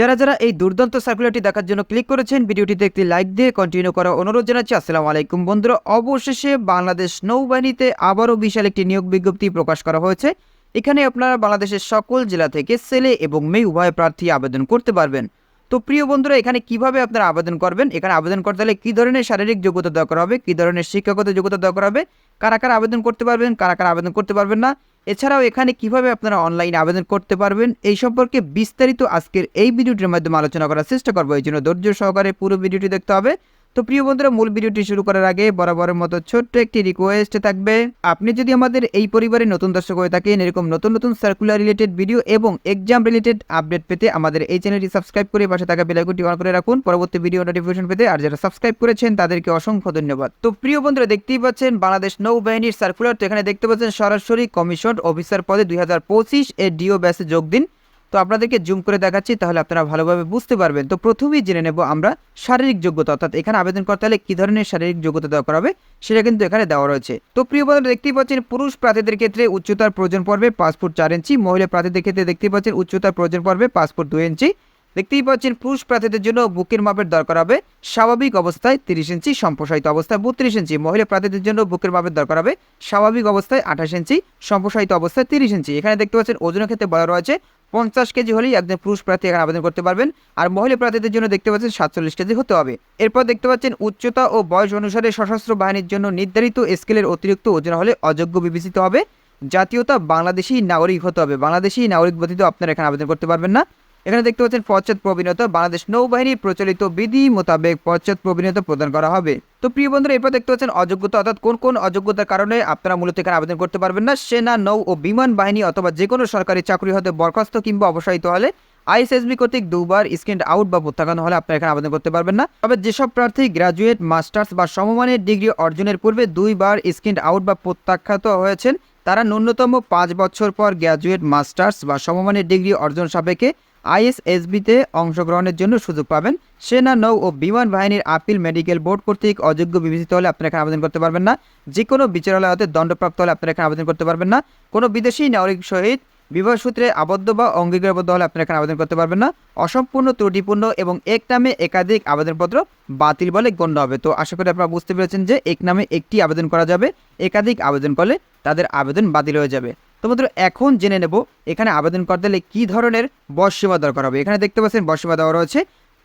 যারা যারা এই দুর্দান্ত সার্কুলারটি দেখার জন্য ক্লিক করেছেন, ভিডিওটিতে একটি লাইক দিয়ে কন্টিনিউ করার অনুরোধ জানাচ্ছি। আসসালামু আলাইকুম বন্ধুরা। অবশেষে বাংলাদেশ নৌবাহিনীতে আবারও বিশাল একটি নিয়োগ বিজ্ঞপ্তি প্রকাশ করা হয়েছে। এখানে আপনারা বাংলাদেশের সকল জেলা থেকে ছেলে এবং মেয়ে উভয় প্রার্থী আবেদন করতে পারবেন। তো প্রিয় বন্ধুরা, এখানে কীভাবে আপনারা আবেদন করবেন? এখানে আবেদন করতে হলে কী ধরনের শারীরিক যোগ্যতা দরকার হবে? কী ধরনের শিক্ষাগত যোগ্যতা দরকার হবে? কারা কারা আবেদন করতে পারবেন, কারা কারা আবেদন করতে পারবেন না? এছাড়াও এখানে কীভাবে আপনারা অনলাইনে আবেদন করতে পারবেন? এই সম্পর্কে বিস্তারিত আজকের এই ভিডিওটির মাধ্যমে আলোচনা করার চেষ্টা করব। এই জন্য ধৈর্য সহকারে পুরো ভিডিওটি দেখতে হবে। তো প্রিয় বন্ধুরা, মূল ভিডিওটি শুরু করার আগে বরাবরের মতো ছোট্ট একটি রিকোয়েস্ট থাকবে। আপনি যদি আমাদের এই পরিবারে নতুন দর্শক হয়ে থাকেন, এরকম নতুন নতুন সার্কুলার রিলেটেড ভিডিও এবং এক্সাম রিলেটেড আপডেট পেতে আমাদের এই চ্যানেলটি সাবস্ক্রাইব করে পাশে থাকা বেলাইকনটি অন করে রাখুন। পরবর্তী ভিডিও নোটিফিকেশন পেতে আর যারা সাবস্ক্রাইব করেছেন, তাদেরকে অসংখ্য ধন্যবাদ। তো প্রিয় বন্ধুরা, দেখতেই পাচ্ছেন বাংলাদেশ নৌবাহিনীর সার্কুলার তো এখানে দেখতে পাচ্ছেন সরাসরি কমিশন অফিসার পদে দুই হাজার পঁচিশ এর ডিও ব্যাসে যোগ দিন। তো আপনাদেরকে জুম করে দেখাচ্ছি, তাহলে আপনারা ভালোভাবে বুঝতে পারবেন। তো প্রথমেই জেনে নেব আমরা শারীরিক যোগ্যতা, অর্থাৎ এখানে আবেদন করতে হলে কী ধরনের শারীরিক যোগ্যতা দরকার হবে, সেটা কিন্তু এখানে দেওয়া রয়েছে। তো প্রিয় বন্ধুরা, দেখতেই পাচ্ছেন পুরুষ প্রার্থীদের ক্ষেত্রে উচ্চতার প্রয়োজন পড়বে পাঁচ ফুট চার ইঞ্চি, মহিলা প্রার্থীদের ক্ষেত্রে দেখতেই পাচ্ছেন উচ্চতার প্রয়োজন পড়বে ফুট দুই ইঞ্চি। দেখতেই পাচ্ছেন পুরুষ প্রার্থীদের জন্য বুকের মাপের দরকার হবে স্বাভাবিক অবস্থায় তিরিশ ইঞ্চি, সম্প্রসারিত অবস্থায় বত্রিশ ইঞ্চি, মহিলা প্রার্থীদের জন্য বুকের মাপের দরকার হবে স্বাভাবিক অবস্থায় আঠাশ ইঞ্চি, সম্প্রসারিত অবস্থায় তিরিশ ইঞ্চি। এখানে দেখতে পাচ্ছেন ওজনের ক্ষেত্রে বলা রয়েছে পঞ্চাশ কেজি হলেই একজন পুরুষ প্রার্থী এখানে আবেদন করতে পারবেন। আর মহিলা প্রার্থীদের জন্য দেখতে পাচ্ছেন সাতচল্লিশ কেজি হতে হবে। এরপর দেখতে পাচ্ছেন উচ্চতা ও বয়স অনুসারে সশস্ত্র বাহিনীর জন্য নির্ধারিত স্কেলের অতিরিক্ত ওজন হলে অযোগ্য বিবেচিত হবে। জাতীয়তা বাংলাদেশি নাগরিক হতে হবে। বাংলাদেশি নাগরিক ব্যতীত আপনারা এখানে আবেদন করতে পারবেন না। এখানে দেখতে পাচ্ছেন পশ্চাৎ প্রবীণতা, বাংলাদেশ নৌবাহিনীর প্রচলিত বিধি মোতাবেক পশ্চাৎ প্রবীণতা প্রদান করা হবে। তো প্রিয় বন্ধুরা, এরপর দেখতে পাচ্ছেন অযোগ্যতা, অর্থাৎ কোন কোন অযোগ্যতার কারণে আপনারা মূলত এখানে আবেদন করতে পারবেন না? সেনা, নৌ ও বিমান বাহিনী অথবা যে কোনো সরকারি চাকরি হতে বরখাস্ত কিংবা অবসায়িত হলে আইএসএসবি কর্তৃক দুবার স্ক্রিন আউট বা প্রত্যাখ্যান হলে আপনারা এখানে আবেদন করতে পারবেন না। তবে যেসব প্রার্থী গ্রাজুয়েট, মাস্টার্স বা সমমানের ডিগ্রি অর্জনের পূর্বে দুইবার স্ক্রিন আউট বা প্রত্যাখ্যাত হয়েছেন, তারা ন্যূনতম পাঁচ বছর পর গ্র্যাজুয়েট মাস্টার্স বা সমমানের ডিগ্রি অর্জন সাপেক্ষে আইএসএসবিতে অংশগ্রহণের জন্য সুযোগ পাবেন। সেনা, নৌ ও বিমান বাহিনীর আপিল মেডিকেল বোর্ড কর্তৃক অযোগ্য বিবেচিত হলে আপনারা এখানে আবেদন করতে পারবেন না। যে কোনো বিচারালয় হতে দণ্ডপ্রাপ্ত হলে আপনারা এখানে আবেদন করতে পারবেন না। কোনো বিদেশি নাগরিক সহিত বিবাহ সূত্রে আবদ্ধ বা অঙ্গীকারবদ্ধ হলে আপনারা এখানে আবেদন করতে পারবেন না। অসম্পূর্ণ, ত্রুটিপূর্ণ এবং এক নামে একাধিক আবেদনপত্র বাতিল বলে গণ্য হবে। তো আশা করি আপনারা বুঝতে পেরেছেন যে এক নামে একটি আবেদন করা যাবে। একাধিক আবেদন করলে তাদের আবেদন বাতিল হয়ে যাবে। তো এখন জেনে নেব এখানে আবেদন করতে হলে কী ধরনের বয়সসীমা দরকার হবে। এখানে দেখতে পাচ্ছেন বয়সসীমা দেওয়া রয়েছে।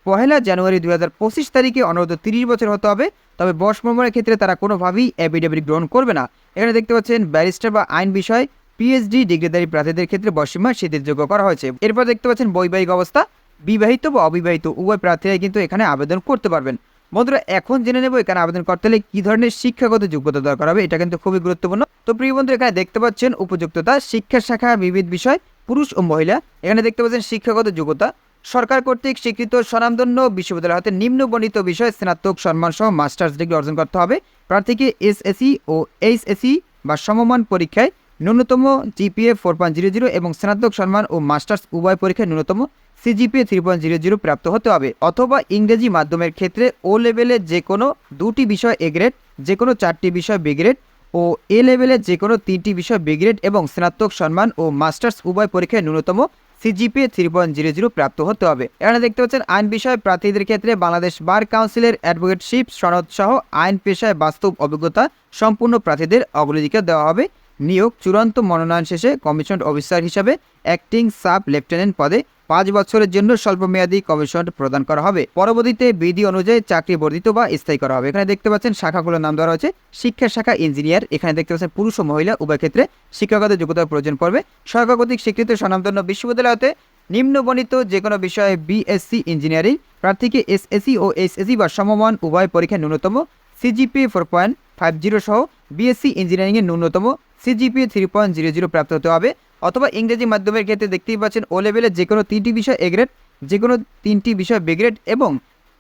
পহেলা জানুয়ারি দুই হাজার পঁচিশ তারিখে অনূর্ধ্ব তিরিশ বছর হতে হবে, তবে বয়স প্রমাণের ক্ষেত্রে তারা কোনোভাবেই অ্যাফিডেভিট গ্রহণ করবে না। এখানে দেখতে পাচ্ছেন, ব্যারিস্টার বা আইন বিষয় পিএইচডি ডিগ্রিধারী প্রার্থীদের ক্ষেত্রে বয়সীমা শিথিলযোগ্য করা হয়েছে। এরপর দেখতে পাচ্ছেন, বৈবাহিক অবস্থা, বিবাহিত বা অবিবাহিত, উভয় প্রার্থীরাই কিন্তু এখানে আবেদন করতে পারবেন। বন্ধুরা, এখন জেনে নেব এখানে আবেদন করতে হলে কী ধরনের শিক্ষাগত যোগ্যতা দরকার হবে, এটা কিন্তু খুবই গুরুত্বপূর্ণ। তো প্রিয় বন্ধু, এখানে দেখতে পাচ্ছেন উপযুক্ততা, শিক্ষা শাখা, বিবিধ বিষয়, পুরুষ ও মহিলা। এখানে দেখতে পাচ্ছেন শিক্ষাগত যোগ্যতা, সরকার কর্তৃক স্বীকৃত স্বনামধন্য বিশ্ববিদ্যালয় হতে নিম্নবর্ণিত বিষয়, স্নাতক সম্মান সহ মাস্টার্স ডিগ্রি অর্জন করতে হবে। প্রার্থীকে এসএসসি ও এইচএসসি বা সমমান পরীক্ষায় ন্যূনতম GPA four point zero zero এবং স্নাতক সম্মান ও মাস্টার্স উভয় পরীক্ষায় ন্যূনতম CGPA three point zero zero প্রাপ্ত হতে হবে অথবা ইংরেজি মাধ্যমের ক্ষেত্রে ও লেভেলে যে কোনো দুটি বিষয় এ গ্রেড যে কোনো চারটি বিষয় বি গ্রেড ও এ লেভেলে যে কোনো তিনটি বিষয় বি গ্রেড এবং স্নাতক সম্মান ও মাস্টার্স উভয় পরীক্ষায় ন্যূনতম CGPA three point zero zero প্রাপ্ত হতে হবে। এখানে দেখতে পাচ্ছেন আইন বিষয় প্রার্থীদের ক্ষেত্রে বাংলাদেশ বার কাউন্সিলের অ্যাডভোকেটশিপ সনদ সহ আইন পেশায় বাস্তব অভিজ্ঞতা সম্পূর্ণ প্রার্থীদের অগ্রাধিকার দেওয়া হবে। নিয়োগ চূড়ান্ত মনোনয়ন শেষে কমিশন অফিসার হিসাবে অ্যাক্টিং সাব লেফটেন্যান্ট পদে পাঁচ বছরের জন্য স্বল্প স্বল্পমেয়াদী কমিশন প্রদান করা হবে। পরবর্তীতে বিধি অনুযায়ী চাকরি বর্ধিত বা স্থায়ী করা হবে। এখানে দেখতে পাচ্ছেন শাখাগুলোর নাম দেওয়া রয়েছে শিক্ষা শাখা ইঞ্জিনিয়ার। এখানে দেখতে পাচ্ছেন পুরুষ ও মহিলা, উভয় ক্ষেত্রে শিক্ষাগত যোগ্যতার প্রয়োজন পড়বে। সরকার কর্তৃক স্বীকৃত স্বনামধন্য বিশ্ববিদ্যালয়তে নিম্নবর্ণিত যে কোনো বিষয়ে বিএসসি ইঞ্জিনিয়ারিং, প্রার্থীকে এসএসসি ও এসএসসি বা সমমান উভয় পরীক্ষায় ন্যূনতম CGPA four point five zero সহ বিএসসি ইঞ্জিনিয়ারিংয়ের ন্যূনতম CGPA three point zero zero প্রাপ্ত হতে হবে অথবা ইংরেজি মাধ্যমের ক্ষেত্রে দেখতেই পাচ্ছেন ও লেভেলের যে কোনো তিনটি বিষয় এ গ্রেড যে কোনো তিনটি বিষয় বি গ্রেড এবং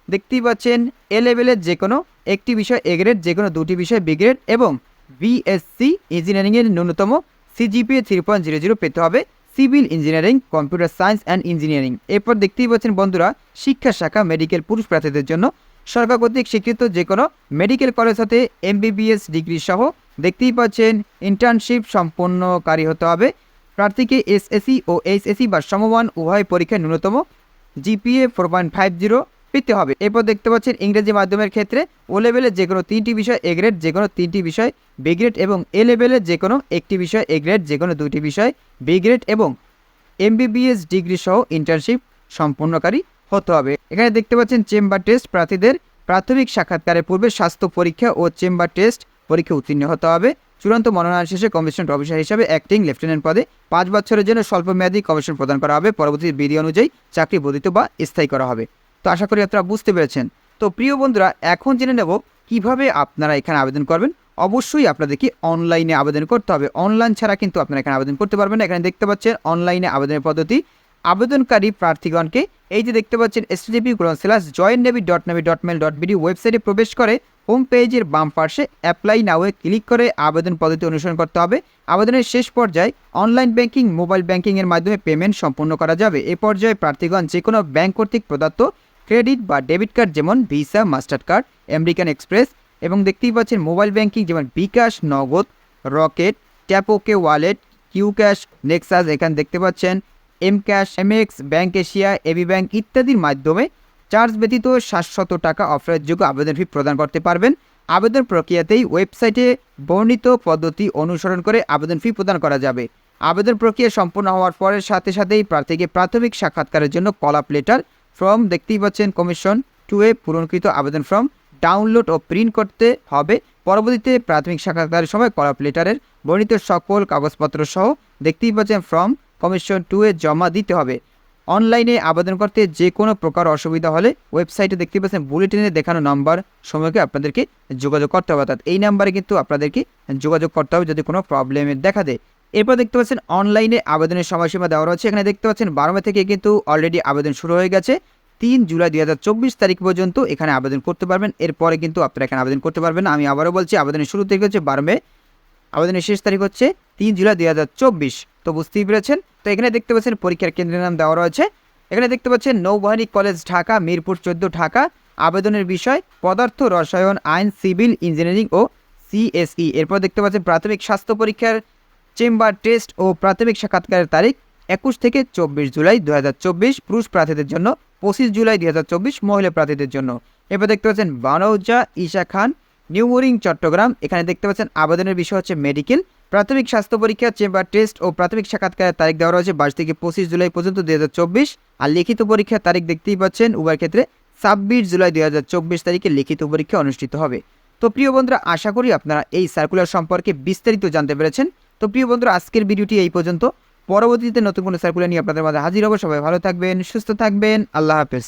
দেখতেই পাচ্ছেন এ লেভেলের যে কোনো একটি বিষয় এ গ্রেড যে কোনো দুটি বিষয় বি গ্রেড এবং বিএসসি ইঞ্জিনিয়ারিংয়ের ন্যূনতম CGPA three point zero zero পেতে হবে civil engineering, computer science and engineering. এরপর দেখতেই পাচ্ছেন বন্ধুরা, শিক্ষা শাখা, মেডিকেল পুরুষ প্রার্থীদের জন্য সরকার স্বীকৃত যে কোনো মেডিকেল কলেজ হতে এমবিবিএস ডিগ্রি সহ দেখতেই পাচ্ছেন ইন্টার্নশিপ সম্পন্নকারী হতে হবে। প্রার্থীকে এসএসসি ও এইচএসসি বা সমমান উভয় পরীক্ষায় ন্যূনতম GPA four point five zero পেতে হবে। এরপর দেখতে পাচ্ছেন ইংরেজি মাধ্যমের ক্ষেত্রে ও লেভেলে যে কোনো তিনটি বিষয় এ গ্রেড যে কোনো তিনটি বিষয় বি গ্রেড এবং এ লেভেলে যে কোনো একটি বিষয় এ গ্রেড যে কোনো দুইটি বিষয় বি গ্রেড এবং এমবিবিএস ডিগ্রি সহ ইন্টার্নশিপ সম্পূর্ণকারী হতে হবে। এখানে দেখতে পাচ্ছেন চেম্বার টেস্ট প্রার্থীদের প্রাথমিক সাক্ষাৎকারের পূর্বে স্বাস্থ্য পরীক্ষা ও চেম্বার টেস্ট পরীক্ষা উত্তীর্ণ হতে হবে। চূড়ান্ত মনোনয়ন শেষে কমিশন অফিসার হিসাবে অ্যাক্টিং লেফটেন্যান্ট পদে পাঁচ বছরের জন্য স্বল্প স্বল্পমেয়াদী কমিশন প্রদান করা হবে। পরবর্তী বিধি অনুযায়ী চাকরি বর্ধিত বা স্থায়ী করা হবে। তো আশা করি আপনারা বুঝতে পেরেছেন। তো প্রিয় বন্ধুরা, এখন জেনে নেব কীভাবে আপনারা এখানে আবেদন করবেন। অবশ্যই আপনাদেরকে অনলাইনে আবেদন করতে হবে। অনলাইন ছাড়া কিন্তু আপনারা এখানে আবেদন করতে পারবেন এখানে দেখতে পাচ্ছেন, অনলাইনে আবেদনের পদ্ধতি। আবেদনকারী প্রার্থীগণকে এই যে দেখতে পাচ্ছেন এসটিপি গ্রহণ slash join navy dot navy dot mail dot BD ওয়েবসাইটে প্রবেশ করে হোম পেজের বাম পাশে অ্যাপ্লাই নাওয়ে ক্লিক করে আবেদন পদ্ধতি অনুসরণ করতে হবে। আবেদনের শেষ পর্যায়ে অনলাইন ব্যাংকিং মোবাইল ব্যাংকিংয়ের মাধ্যমে পেমেন্ট সম্পূর্ণ করা যাবে। এ পর্যায়ে প্রার্থীগণ যে কোনো ব্যাংক কর্তৃক প্রদত্ত ক্রেডিট বা ডেবিট কার্ড যেমন Visa Mastercard American Express এবং দেখতেই পাচ্ছেন মোবাইল ব্যাংকিং যেমন বিকাশ নগদ রকেট ট্যাপোকে ওয়ালেট কিউ ক্যাশ নেক্সাস এখানে দেখতে পাচ্ছেন M cash MX bank Asia AB bank ইত্যাদির মাধ্যমে চার্জ ব্যতীত সাতশত টাকা অফারের যোগ্য আবেদন ফি প্রদান করতে পারবেন। আবেদন প্রক্রিয়াতেই ওয়েবসাইটে বর্ণিত পদ্ধতি অনুসরণ করে আবেদন ফি প্রদান করা যাবে। আবেদন প্রক্রিয়া সম্পূর্ণ হওয়ার পরের সাথে সাথেই প্রার্থীকে প্রাথমিক সাক্ষাৎকারের জন্য কলাপ লেটার ফর্ম দেখতেই পাচ্ছেন কমিশন টু এ পূরণকৃত আবেদন ফর্ম ডাউনলোড ও প্রিন্ট করতে হবে। পরবর্তীতে প্রাথমিক সাক্ষাৎকারের সময় কলাপ লেটারের বর্ণিত সকল কাগজপত্র সহ দেখতেই পাচ্ছেন ফর্ম কমিশন টু এ জমা দিতে হবে। অনলাইনে আবেদন করতে যে কোনো প্রকার অসুবিধা হলে ওয়েবসাইটে দেখতে পাচ্ছেন বুলেটিনে দেখানো নাম্বার সময়কে আপনাদেরকে যোগাযোগ করতে হবে। অর্থাৎ এই নাম্বারে কিন্তু আপনাদেরকে যোগাযোগ করতে হবে যদি কোনো প্রবলেমের দেখা দেয়। এরপর দেখতে পাচ্ছেন অনলাইনে আবেদনের সময়সীমা দেওয়া রয়েছে। এখানে দেখতে পাচ্ছেন বারো মে থেকে কিন্তু অলরেডি আবেদন শুরু হয়ে গেছে। তিন জুলাই দুই হাজার চব্বিশ তারিখ পর্যন্ত এখানে আবেদন করতে পারবেন। এরপরে কিন্তু আপনারা এখানে আবেদন করতে পারবেন আমি আবারও বলছি, আবেদনের শুরু থেকে হচ্ছে বারো মে। আবেদনের শেষ তারিখ হচ্ছে তিন জুলাই দুই হাজার চব্বিশ। তো বুঝতেই পেরেছেন? তো এখানে দেখতে পাচ্ছেন পরীক্ষার কেন্দ্রের নাম দেওয়া রয়েছে। এখানে দেখতে পাচ্ছেন নৌবাহিনী কলেজ ঢাকা, মিরপুর চোদ্দ ঢাকা। আবেদনের বিষয়, পদার্থ, রসায়ন, আইন, সিভিল, ইঞ্জিনিয়ারিং ও সিএসই। এরপর দেখতে পাচ্ছেন প্রাথমিক স্বাস্থ্য পরীক্ষার চেম্বার টেস্ট ও প্রাথমিক সাক্ষাৎকারের তারিখ, একুশ থেকে চব্বিশ জুলাই দু হাজার চব্বিশ, পুরুষ প্রার্থীদের জন্য, পঁচিশ জুলাই দুই হাজার চব্বিশ, মহিলা প্রার্থীদের জন্য। এরপর দেখতে পাচ্ছেন বানৌজা, ঈশা খান নিউমোরিং চট্টগ্রাম। এখানে দেখতে পাচ্ছেন আবেদনের বিষয় হচ্ছে মেডিকেল। প্রাথমিক স্বাস্থ্য পরীক্ষা, চেম্বার টেস্ট ও প্রাথমিক সাক্ষাৎকারের তারিখ দেওয়া রয়েছে বাইশ থেকে পঁচিশ জুলাই পর্যন্ত দুই আর লিখিত পরীক্ষার তারিখ দেখতেই পাচ্ছেন উভয় ক্ষেত্রে ছাব্বিশ জুলাই দুই হাজার চব্বিশ তারিখে লিখিত পরীক্ষা অনুষ্ঠিত হবে। তো প্রিয় বন্ধুরা, আশা করি আপনারা এই সার্কুলার সম্পর্কে বিস্তারিত জানতে পেরেছেন। তো প্রিয় বন্ধুরা, আজকের ভিডিওটি এই পর্যন্ত। পরবর্তীতে নতুন কোনো সার্কুলার নিয়ে আপনাদের মাঝে হাজির হব। সবাই ভালো থাকবেন, সুস্থ থাকবেন। আল্লাহ হাফেজ।